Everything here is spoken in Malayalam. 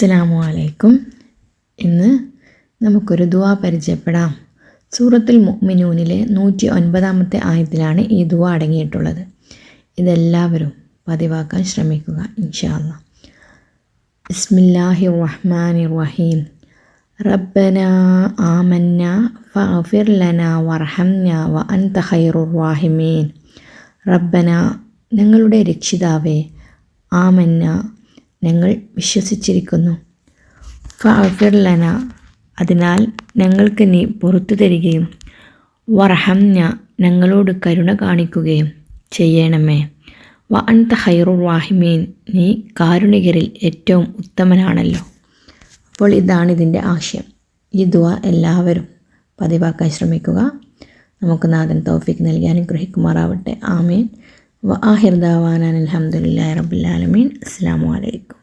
അസ്സലാമു അലൈക്കും ഇന്ന് നമുക്കൊരു ദുവാ പരിചയപ്പെടാം. സൂറത്തുൽ മുഅ്മിനൂനിലെ നൂറ്റി ഒൻപതാമത്തെ ആയത്തിലാണ് ഈ ദുവ അടങ്ങിയിട്ടുള്ളത്. ഇതെല്ലാവരും പതിവാക്കാൻ ശ്രമിക്കുക ഇൻഷാല്ല ഇസ്മില്ലാഹി റഹ്മാനി റഹീം റബ്ബന ആമന്ന ഫഗ്ഫിർ ലന വർഹംന വ അൻത ഖൈറുർ റാഹിമീൻ റബ്ബന ഞങ്ങളുടെ രക്ഷിതാവേ ആമന്ന ഞങ്ങൾ വിശ്വസിച്ചിരിക്കുന്നു. ഫഗ്ഫിർ ലന അതിനാൽ ഞങ്ങൾക്ക് നീ പുറത്തു തരികയും വർഹംന ഞങ്ങളോട് കരുണ കാണിക്കുകയും ചെയ്യണമേ. വ അൻത ഖൈറുർ റാഹിമീൻ നീ കാരുണികരിൽ ഏറ്റവും ഉത്തമനാണല്ലോ. അപ്പോൾ ഇതാണ് ഇതിന്റെ ആശയം. ഈ ദുവ എല്ലാവരും പതിവാക്കാൻ ശ്രമിക്കുക. നമുക്ക് നാഥൻ തോഫിക്ക് നൽകി അനുഗ്രഹിക്കുമാറാവട്ടെ. ആമീൻ. وآخر دعوانا الحمد لله رب العالمين. السلام عليكم.